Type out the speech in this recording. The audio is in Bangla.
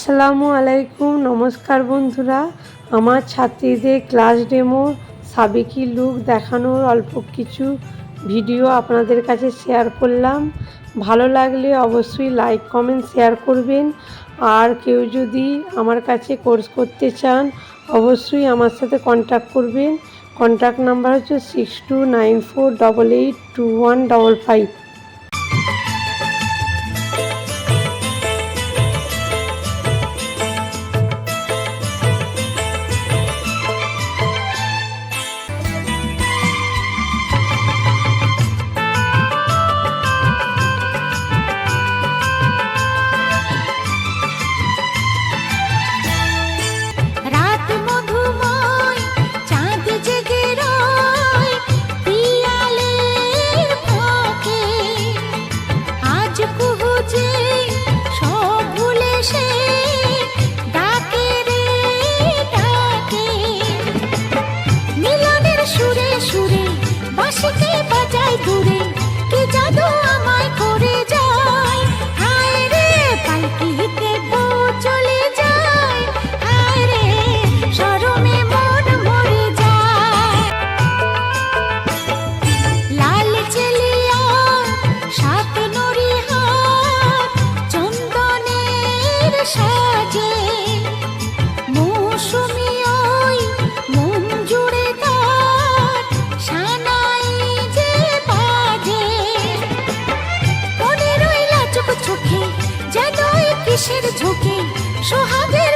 আসসালামু আলাইকুম, নমস্কার বন্ধুরা। আমার ছাত্রীদের ক্লাস ডেমো সাবেকি লুক দেখানোর অল্প কিছু ভিডিও আপনাদের কাছে শেয়ার করলাম। ভালো লাগলে অবশ্যই লাইক, কমেন্ট, শেয়ার করবেন। আর কেউ যদি আমার কাছে কোর্স করতে চান, অবশ্যই আমার সাথে কন্ট্যাক্ট করবেন। কন্ট্যাক্ট নাম্বার হচ্ছে six two nine four double eight two one double five বাঁশিকে বাজায় দূরে কে জাদু আমায় করে যায়? রইলা ঝুঁকি সোহাগের